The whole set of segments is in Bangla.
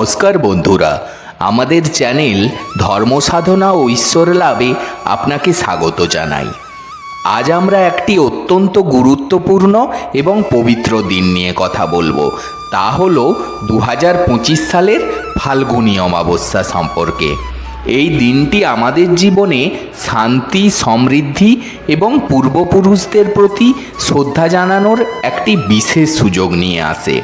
নমস্কার বন্ধুরা, আমাদের চ্যানেল ধর্মসাধনা ও ঈশ্বর লাভে আপনাকে স্বাগত জানাই। আজ আমরা একটি অত্যন্ত গুরুত্বপূর্ণ এবং পবিত্র দিন নিয়ে কথা বলব। তা হল দু হাজার পঁচিশ সালের ফাল্গুনী অমাবস্যা সম্পর্কে। এই দিনটি আমাদের জীবনে শান্তি, সমৃদ্ধি এবং পূর্বপুরুষদের প্রতি শ্রদ্ধা জানানোর একটি বিশেষ সুযোগ নিয়ে আসে।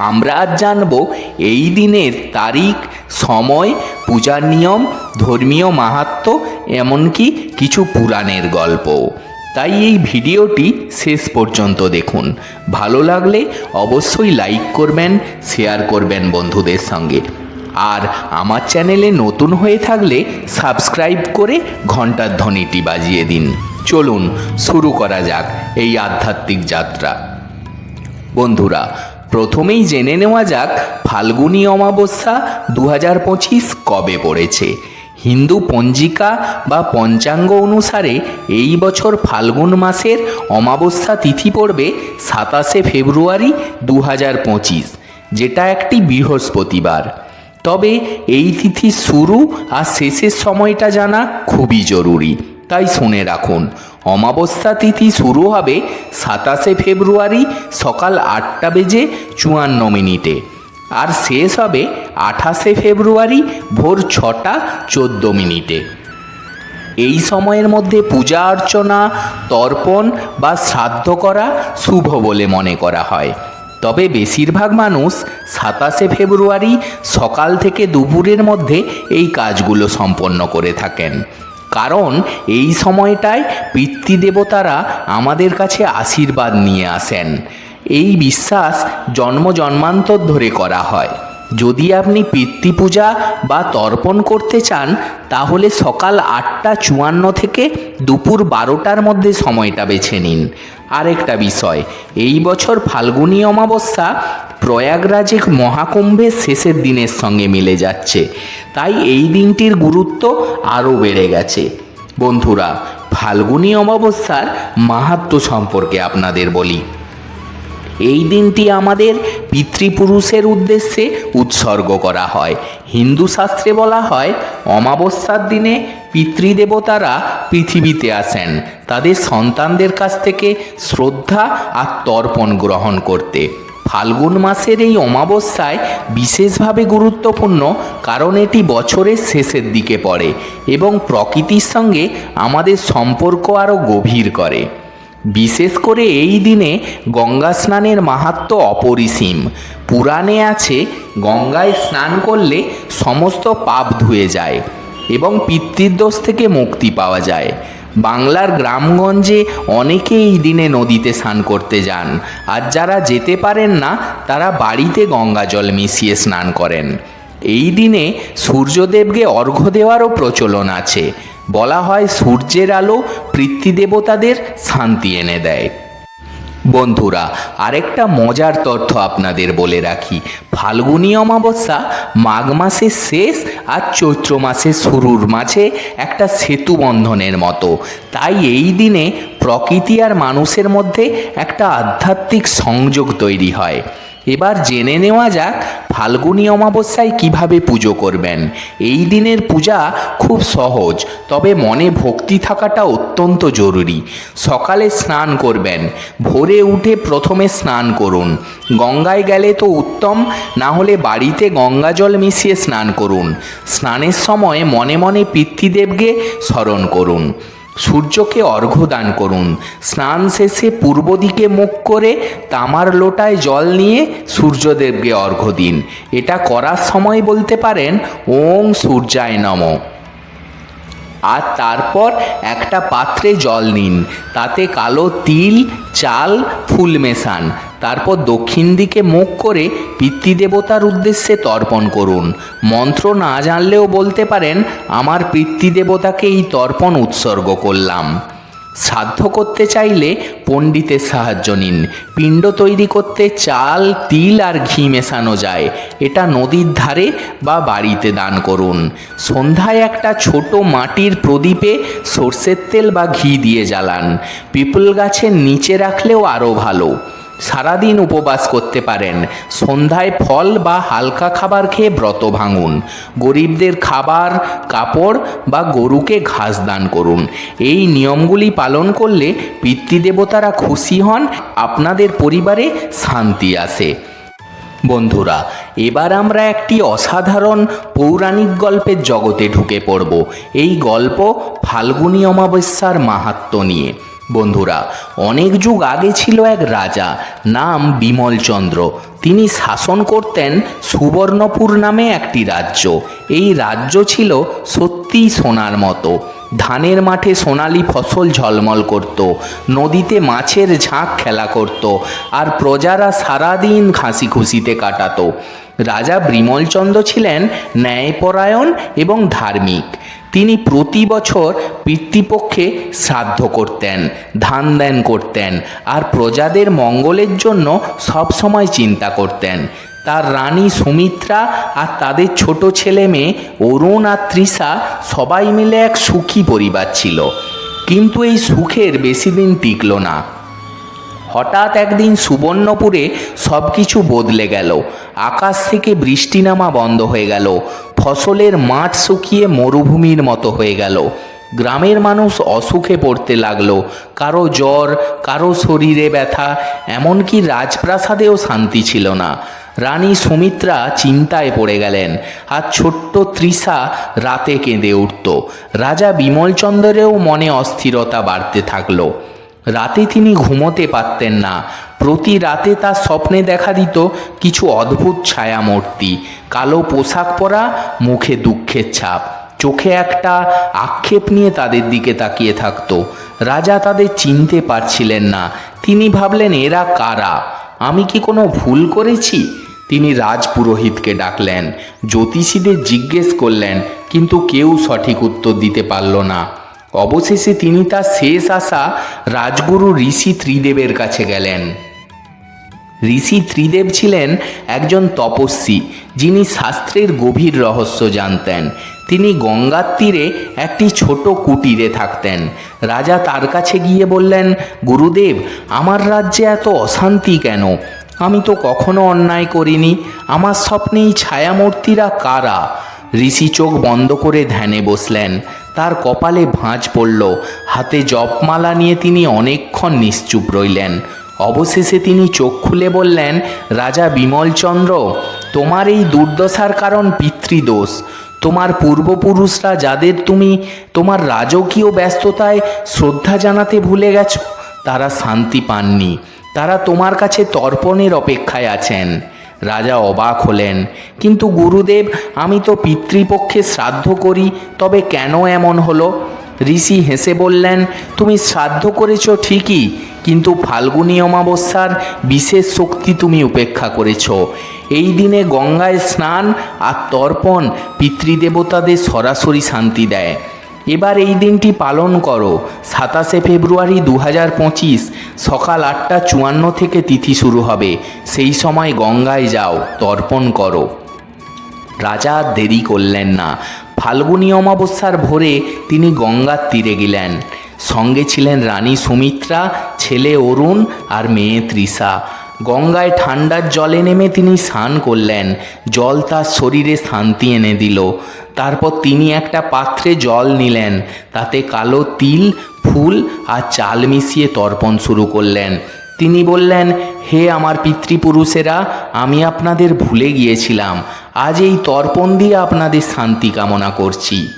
আমরা আজ জানব এই দিনের তারিখ, সময়, পূজার নিয়ম, ধর্মীয় মাহাত্ম্য এমনকি কিছু পুরাণের গল্প। তাই এই ভিডিওটি শেষ পর্যন্ত দেখুন। ভালো লাগলে অবশ্যই লাইক করবেন, শেয়ার করবেন বন্ধুদের সঙ্গে। আর আমার চ্যানেলে নতুন হয়ে থাকলে সাবস্ক্রাইব করে ঘণ্টার ধ্বনিটি বাজিয়ে দিন। চলুন, শুরু করা যাক এই আধ্যাত্মিক যাত্রা। বন্ধুরা প্রথমেই জেনে নেওয়া যাক ফাল্গুনী অমাবস্যা দু কবে পড়েছে। হিন্দু পঞ্জিকা বা পঞ্চাঙ্গ অনুসারে এই বছর ফাল্গুন মাসের অমাবস্যা তিথি পড়বে সাতাশে ফেব্রুয়ারি দু যেটা একটি বৃহস্পতিবার। তবে এই তিথি শুরু আর শেষের সময়টা জানা খুবই জরুরি, তাই শুনে রাখুন। অমাবস্যা তিথি শুরু হবে সাতাশে ফেব্রুয়ারি সকাল আটটা বেজে চুয়ান্ন মিনিটে। আর শেষ হবে আঠাশে ফেব্রুয়ারি ভোর ছটা চোদ্দ মিনিটে। এই সময়ের মধ্যে পূজা অর্চনা, তর্পণ বা শ্রাদ্ধ করা শুভ বলে মনে করা হয়। তবে বেশিরভাগ মানুষ সাতাশে ফেব্রুয়ারি সকাল থেকে দুপুরের মধ্যে এই কাজগুলো সম্পন্ন করে থাকেন। কারণ এই সময়টায় পিতৃদেবতারা আমাদের কাছে আশীর্বাদ নিয়ে আসেন। এই বিশ্বাস জন্ম জন্মান্তর ধরে করা হয়। যদি আপনি পিতৃপূজা বা তর্পণ করতে চান, তাহলে সকাল আটটা চুয়ান্ন থেকে দুপুর বারোটার মধ্যে সময়টা বেছে নিন। আরেকটা বিষয়, এই বছর ফাল্গুনী অমাবস্যা প্রয়াগরাজে মহাকুম্ভের শেষের দিনের সঙ্গে মিলে যাচ্ছে। তাই এই দিনটির গুরুত্ব আরও বেড়ে গেছে। বন্ধুরা, ফাল্গুনী অমাবস্যার মাহাত্ম্য সম্পর্কে আপনাদের বলি। এই দিনটি আমাদের পিতৃপুরুষের উদ্দেশ্যে উৎসর্গ করা হয়। হিন্দু শাস্ত্রে বলা হয়, অমাবস্যার দিনে পিতৃদেবতারা পৃথিবীতে আসেন। তাদের সন্তানদের কাছ থেকে শ্রদ্ধা আর তর্পণ গ্রহণ করতে। ফাল্গুন মাসের এই অমাবস্যায় বিশেষভাবে গুরুত্বপূর্ণ কারণ এটি বছরের শেষের দিকে পড়ে এবং প্রকৃতির সঙ্গে আমাদের সম্পর্ক আরও গভীর করে। বিশেষ করে এই দিনে গঙ্গা স্নানের মাহাত্ম্য অপরিসীম। পুরাণে আছে, গঙ্গায় স্নান করলে সমস্ত পাপ ধুয়ে যায় এবং পিতৃদোষ থেকে মুক্তি পাওয়া যায়। বাংলার গ্রামগঞ্জে অনেকে এই দিনে নদীতে স্নান করতে যান। আর যারা যেতে পারেন না, তারা বাড়িতে গঙ্গা জল মিশিয়ে স্নান করেন। এই দিনে সূর্যদেবকে অর্ঘ্য দেওয়ারও প্রচলন আছে। বলা হয় সূর্যের আলো পিতৃদেবতাদের শান্তি এনে দেয়। বন্ধুরা, আরেকটা মজার তথ্য আপনাদের বলে রাখি। ফাল্গুনী অমাবস্যা মাঘ মাসের শেষ আর চৈত্র মাসের শুরুর মাঝে একটা সেতু বন্ধনের মতো। তাই এই দিনে প্রকৃতি আর মানুষের মধ্যে একটা আধ্যাত্মিক সংযোগ তৈরি হয়। এবার জেনে নেওয়া যাক ফাল্গুনী অমাবস্যায় কীভাবে পুজো করবেন। এই দিনের পূজা খুব সহজ, তবে মনে ভক্তি থাকাটা অত্যন্ত জরুরি। সকালে স্নান করবেন, ভোরে উঠে প্রথমে স্নান করুন। গঙ্গায় গেলে তো উত্তম, না হলে বাড়িতে গঙ্গা জল মিশিয়ে স্নান করুন। স্নানের সময় মনে মনে পিতৃদেবকে স্মরণ করুন। সূর্যকে অর্ঘ্য দান করুন। স্নান শেষে পূর্ব দিকে মুখ করে তামার লোটায় জল নিয়ে সূর্যদেবকে অর্ঘ্য দিন। এটা করার সময় বলতে পারেন, ওং সূর্যায় নম। আর তারপর একটা পাত্রে জল নিন। তাতে কালো তিল, চাল, ফুল মেশান। তারপর দক্ষিণ দিকে মুখ করে পিতৃদেবতার উদ্দেশ্যে তর্পণ করুন। মন্ত্র না জানলেও বলতে পারেন, আমার পিতৃদেবতাকে এই তর্পণ উৎসর্গ করলাম। শ্রাদ্ধ করতে চাইলে পণ্ডিতের সাহায্য নিন। পিণ্ড তৈরি করতে চাল, তিল আর ঘি মেশানো যায়। এটা নদীর ধারে বা বাড়িতে দান করুন। সন্ধ্যায় একটা ছোট মাটির প্রদীপে সর্ষের তেল বা ঘি দিয়ে জ্বালান। পিপল গাছের নিচে রাখলেও আরও ভালো। সারাদিন উপবাস করতে পারেন। সন্ধ্যায় ফল বা হালকা খাবার খেয়ে ব্রত ভাঙুন। গরিবদের খাবার, কাপড় বা গরুকে ঘাস দান করুন। এই নিয়মগুলি পালন করলে পিতৃদেবতারা খুশি হন, আপনাদের পরিবারে শান্তি আসে। বন্ধুরা, এবার আমরা একটি অসাধারণ পৌরাণিক গল্পের জগতে ঢুকে পড়ব। এই গল্প ফাল্গুনী অমাবস্যার মাহাত্ম নিয়ে। বন্ধুরা, অনেক যুগ আগে ছিল এক রাজা, নাম বিমলচন্দ্র। তিনি শাসন করতেন সুবর্ণপুর নামে একটি রাজ্য। এই রাজ্য ছিল সত্যিই সোনার মতো। ধানের মাঠে সোনালি ফসল ঝলমল করত, নদীতে মাছের ঝাঁক খেলা করত, আর প্রজারা সারাদিন হাসি খুশিতে কাটাতো। রাজা বিমলচন্দ্র ছিলেন ন্যায়পরায়ণ এবং ধার্মিক। তিনি প্রতি বছর পিতৃপক্ষে শ্রাদ্ধ করতেন, ধান দেন করতেন আর প্রজাদের মঙ্গলের জন্য সবসময় চিন্তা করতেন। তার রানী সুমিত্রা আর তাদের ছোট ছেলে মেয়ে অরুণ আর তৃষা সবাই মিলে এক সুখী পরিবার ছিল। কিন্তু এই সুখের বেশি দিন টিকল না। হঠাৎ একদিন সুবর্ণপুরে সব কিছু বদলে গেল। আকাশ থেকে বৃষ্টি নামা বন্ধ হয়ে গেল। ফসলের মাঠ শুকিয়ে মরুভূমির মতো হয়ে গেল। গ্রামের মানুষ অসুখে পড়তে লাগল। কারও জ্বর, কারও শরীরে ব্যথা, এমনকি রাজপ্রাসাদেও শান্তি ছিল না। রানী সুমিত্রা চিন্তায় পড়ে গেলেন। আর ছোট্ট তৃষা রাতে কেঁদে উঠত। রাজা বিমলচন্দ্রেরও মনে অস্থিরতা বাড়তে থাকল। রাতে তিনি ঘুমোতে পারতেন না। প্রতি রাতে তার স্বপ্নে দেখা দিত কিছু অদ্ভুত ছায়ামূর্তি। কালো পোশাক পরা, মুখে দুঃখের ছাপ। চোখে একটা আক্ষেপ নিয়ে তাদের দিকে তাকিয়ে থাকতো। রাজা তাদের চিনতে পারছিলেন না। তিনি ভাবলেন, এরা কারা? আমি কি কোনো ভুল করেছি? তিনি রাজপুরোহিতকে ডাকলেন। জ্যোতিষীদের জিজ্ঞেস করলেন, কিন্তু কেউ সঠিক উত্তর দিতে পারল না। অবশেষে তিনি তার শেষ আশা রাজগুরু ঋষি ত্রিদেবের কাছে গেলেন। ঋষি ত্রিদেব ছিলেন একজন তপস্বী, যিনি শাস্ত্রের গভীর রহস্য জানতেন। তিনি গঙ্গার তীরে একটি ছোট কুটিরে থাকতেন। রাজা তার কাছে গিয়ে বললেন, গুরুদেব, আমার রাজ্যে এত অশান্তি কেন? আমি তো কখনো অন্যায় করিনি। আমার স্বপ্নেই ছায়ামূর্তিরা কারা? ঋষি চোখ বন্ধ করে ধ্যানে বসলেন। তার কপালে ভাঁজ পড়ল। হাতে জপমালা নিয়ে তিনি অনেকক্ষণ নিশ্চুপ রইলেন। অবশেষে তিনি চোখ খুলে বললেন, রাজা বিমলচন্দ্র, তোমার এই দুর্দশার কারণ পিতৃদোষ। তোমার পূর্বপুরুষরা যাদের তুমি তোমার রাজকীয় ব্যস্ততায় শ্রদ্ধা জানাতে ভুলে গেছ, তারা শান্তি পাননি। তারা তোমার কাছে তর্পণের অপেক্ষায় আছেন। রাজা অবাক হলেন, কিন্তু গুরুদেব, আমি তো পিতৃপক্ষে শ্রাদ্ধ করি, তবে কেন এমন হলো? ঋষি হেসে বললেন, তুমি শ্রাদ্ধ করেছ ঠিকই, কিন্তু ফাল্গুনী অমাবস্যার বিশেষ শক্তি তুমি উপেক্ষা করেছ। এই দিনে গঙ্গায় স্নান আর তর্পণ পিতৃদেবতাদের সরাসরি শান্তি দেয়। এবার এই দিনটি পালন করো। সাতাশে ফেব্রুয়ারি দু হাজার পঁচিশ সকাল আটটা চুয়ান্ন থেকে তিথি শুরু হবে। সেই সময় গঙ্গায় যাও, তর্পণ করো। রাজা দেরি করলেন না। ফাল্গুনী অমাবস্যার ভোরে তিনি গঙ্গার তীরে গেলেন। সঙ্গে ছিলেন রানী সুমিত্রা, ছেলে অরুণ আর মেয়ে তৃষা। গঙ্গায় ঠান্ডার জলে নেমে তিনি স্নান করলেন। জল তার শরীরে শান্তি এনে দিল। তারপর তিনি একটা পাত্রে জল নিলেন। তাতে কালো তিল, ফুল আর চাল মিশিয়ে তর্পণ শুরু করলেন। তিনি বললেন, হে আমার পিতৃপুরুষেরা, আমি আপনাদের ভুলে গিয়েছিলাম। আজ এই তর্পণ দিয়ে আপনাদের শান্তি কামনা করছি।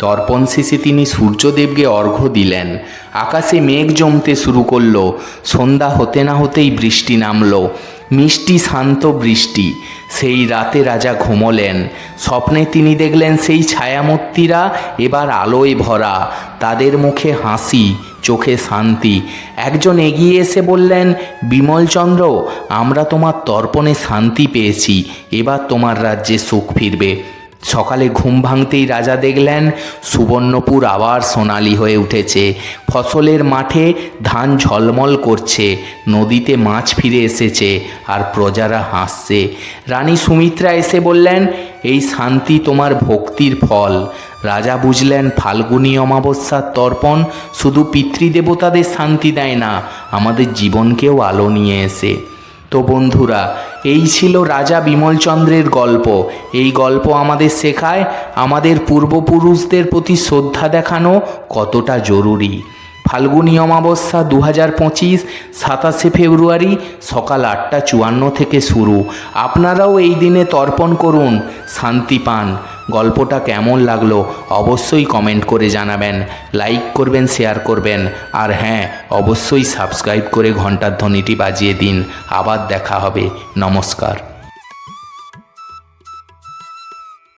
তর্পণ শেষে তিনি সূর্যদেবকে অর্ঘ্য দিলেন। আকাশে মেঘ জমতে শুরু করল। সন্ধ্যা হতে না হতেই বৃষ্টি নামলো। মিষ্টি শান্ত বৃষ্টি। সেই রাতে রাজা ঘুমোলেন। স্বপ্নে তিনি দেখলেন সেই ছায়ামূর্তিরা এবার আলোয় ভরা। তাদের মুখে হাসি চোখে শান্তি। একজন এগিয়ে এসে বললেন, বিমলচন্দ্র, আমরা তোমার তর্পণে শান্তি পেয়েছি। এবার তোমার রাজ্যে সুখ ফিরবে। সকালে ঘুম ভাঙতেই রাজা দেখলেন সুবর্ণপুর আবার সোনালি হয়ে উঠেছে। ফসলের মাঠে ধান ঝলমল করছে, নদীতে মাছ ফিরে এসেছে আর প্রজারা হাসছে। রানী সুমিত্রা এসে বললেন, এই শান্তি তোমার ভক্তির ফল। রাজা বুঝলেন, ফাল্গুনী অমাবস্যার তর্পণ শুধু পিতৃদেবতাদের শান্তি দেয় না, আমাদের জীবনকেও আলো নিয়ে এসে। তো বন্ধুরা, এই ছিল রাজা বিমলচন্দ্রের গল্প। এই গল্প আমাদের শেখায় আমাদের পূর্বপুরুষদের প্রতি শ্রদ্ধা দেখানো কতটা জরুরি। ফাল্গুনী অমাবস্যা দু হাজার পঁচিশ, সাতাশে ফেব্রুয়ারি সকাল আটটা চুয়ান্ন থেকে শুরু। আপনারাও এই দিনে তর্পণ করুন, শান্তি পান। গল্পটা কেমন লাগল অবশ্যই কমেন্ট করে জানাবেন লাইক করবেন শেয়ার করবেন, আর হ্যাঁ অবশ্যই সাবস্ক্রাইব করে ঘণ্টার ধ্বনিটি বাজিয়ে দিন, আবার দেখা হবে, নমস্কার।